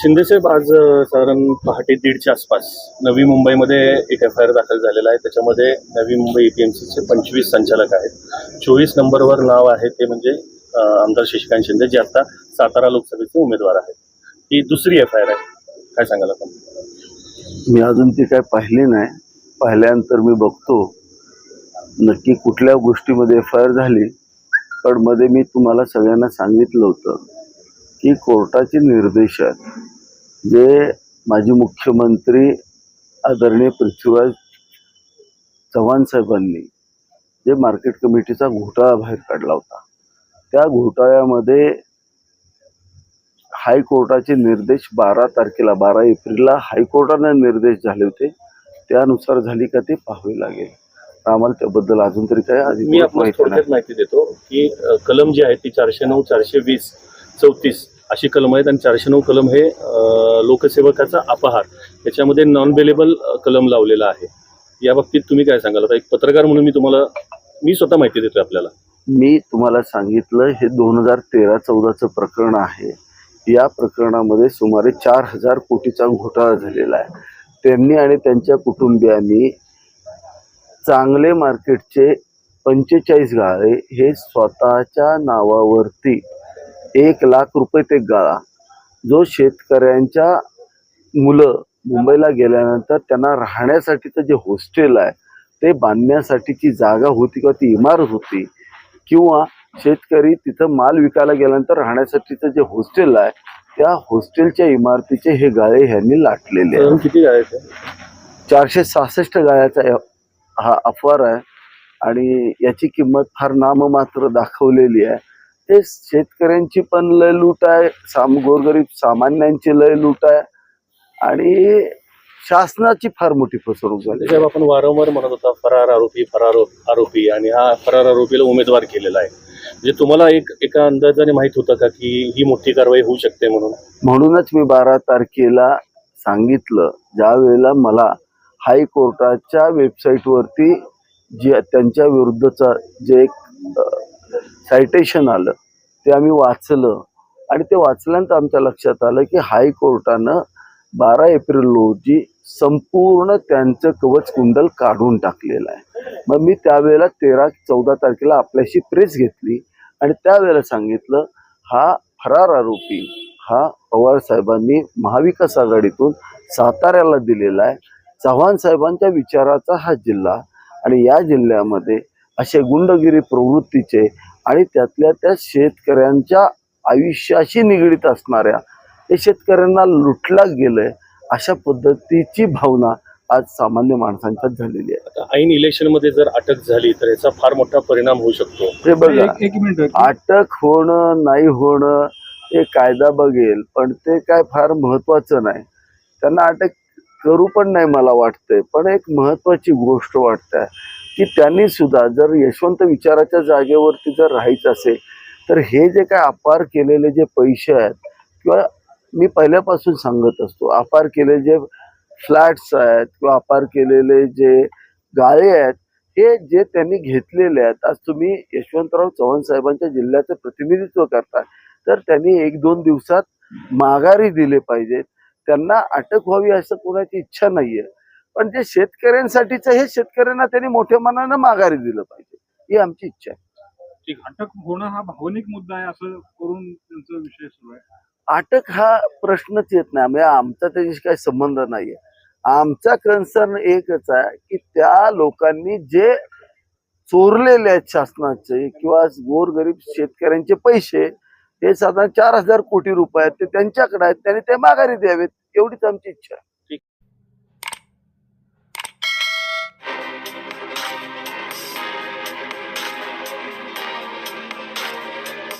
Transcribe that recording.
शिंदेसाहेब आज साधारण पहाटे दीडच्या आसपास नवी मुंबईमध्ये एक एफ आय आर दाखल झालेला आहे. त्याच्यामध्ये Navi Mumbai A T M सीचे पंचवीस संचालक आहेत. चोवीस नंबरवर नाव आहे ते म्हणजे आमदार शशिकांत शिंदे जे आता सातारा लोकसभेचे उमेदवार आहेत. ही दुसरी एफ आय आर आहे. काय सांगाल आपण? मी अजून ती काय पाहिली नाही. पाहिल्यानंतर मी बघतो. नक्की कुठल्या गोष्टीमध्ये एफ आय आर झाली. पण मध्ये मी तुम्हाला सगळ्यांना सांगितलं होतं की कोर्टाचे निर्देश आहेत जे माजी मुख्यमंत्री आदरणीय पृथ्वीराज चव्हाण साहेबांनी जे मार्केट कमिटीचा घोटाळा बाहेर काढला होता त्या घोटाळ्यामध्ये हायकोर्टाचे निर्देश बारा तारखेला बारा एप्रिलला हायकोर्टाने निर्देश झाले होते. त्यानुसार झाली का ते पाहावे लागेल. आम्हाला त्याबद्दल अजून तरी काय मी आपण माहिती नाही. थोडक्यात माहिती देतो की कलम जी आहे ती चारशे नऊ चारशे वीस चौतीस अशी कलम आहेत आणि चारशे नऊ कलम हे लोकसेवकाचा अपहार. याच्यामध्ये नॉन बेलेबल कलम लावलेला आहे. या बाबतीत तुम्ही काय सांगाल? आता एक पत्रकार म्हणून मी तुम्हाला मी स्वतः माहिती देतोय आपल्याला. मी तुम्हाला सांगितलं हे दोन हजार तेरा चौदाचं प्रकरण आहे. या प्रकरणामध्ये सुमारे चार हजार कोटीचा घोटाळा झालेला आहे. त्यांनी आणि त्यांच्या कुटुंबियांनी चांगले मार्केटचे पंचेचाळीस गाळे हे स्वतःच्या नावावरती एक लाख रुपये ते गाळा. जो शेतकऱ्यांच्या मुलं मुंबईला गेल्यानंतर त्यांना राहण्यासाठीचं जे हॉस्टेल आहे ते बांधण्यासाठीची जागा होती किंवा ती इमारत होती किंवा शेतकरी तिथं माल विकायला गेल्यानंतर राहण्यासाठीचं जे हॉस्टेल आहे त्या हॉस्टेलच्या इमारतीचे हे गाळे ह्यांनी लाटलेले किती आहेत? चारशे सहासष्ट गाळ्याचा हा अफवार आहे आणि याची किंमत फार नाममात्र दाखवलेली आहे. ते शेतकऱ्यांची पण लय लूट आहे. साम गोरगरीब सामान्यांची लय लूट आहे. आणि शासनाची फार मोठी फसवणूक झाली. साहेब आपण वारंवार म्हणत होता फरार आरोपी फरार आरोपी आणि हा फरार आरोपीला उमेदवार केलेला आहे. म्हणजे तुम्हाला एक एका अंदाजाने माहीत होतं का की ही मोठी कारवाई होऊ शकते म्हणून? म्हणूनच मी बारा तारखेला सांगितलं ज्या वेळेला मला हायकोर्टाच्या वेबसाईटवरती जे त्यांच्या विरुद्धचा जे एक सायटेशन आलं. ते आम्ही वाचलं. आणि ते वाचल्यानंतर आमच्या लक्षात आलं की हायकोर्टानं बारा एप्रिल रोजी संपूर्ण त्यांचं कवच कुंडल काढून टाकलेलं आहे. मग मी त्यावेळेला तेरा चौदा तारखेला आपल्याशी प्रेस घेतली आणि त्यावेळेला सांगितलं हा फरार आरोपी हा पवार साहेबांनी महाविकास आघाडीतून साताऱ्याला दिलेला आहे. चव्हाण साहेबांच्या विचाराचा हा जिल्हा आणि या जिल्ह्यामध्ये असे गुंडगिरी प्रवृत्तीचे आणि त्यातल्या त्या शेतकऱ्यांच्या आयुष्याशी निगडीत असणाऱ्या हे शेतकऱ्यांना लुटला गेलंय अशा पद्धतीची भावना आज सामान्य माणसांच्यात झालेली आहे. आता ऐन इलेक्शनमध्ये जर अटक झाली तर याचा फार मोठा परिणाम होऊ शकतो. हे बघा एक एक मिनिट. अटक होणं नाही होणं हे कायदा बघेल पण ते काय फार महत्वाचं नाही. त्यांना अटक करू पण नाही मला वाटतंय पण एक महत्वाची गोष्ट वाटते की त्यांनी सुद्धा जर यशवंत विचाराच्या जागेवरती जर राहायचं असेल तर हे जे काय अपार केलेले जे पैसे आहेत किंवा मी पहिल्यापासून सांगत असतो अपार केलेले जे फ्लॅट्स आहेत किंवा अपार केलेले जे गाळे आहेत हे जे त्यांनी घेतलेले आहेत आज तुम्ही यशवंतराव चव्हाण साहेबांच्या जिल्ह्याचं प्रतिनिधित्व करता तर त्यांनी एक दोन दिवसात माघारी दिले पाहिजेत. त्यांना अटक व्हावी असं कोणाची इच्छा नाही आहे पण जे शेतकऱ्यांसाठीचं हे शेतकऱ्यांना त्यांनी मोठ्या मनानं माघारी दिलं पाहिजे ही आमची इच्छा आहे. अटक होणं हा भावनिक मुद्दा आहे असं करून त्यांचा विषय सुरू आहे? अटक हा प्रश्नच येत नाही. म्हणजे आमचा त्याच्याशी काही संबंध नाहीये. आमचा कन्सर्न एकच आहे की त्या लोकांनी जे चोरलेले आहेत शासनाचे किंवा गोरगरीब शेतकऱ्यांचे पैसे हे साधारण चार हजार कोटी रुपये आहेत ते त्यांच्याकडे आहेत त्यांनी ते माघारी द्यावेत एवढीच आमची इच्छा आहे.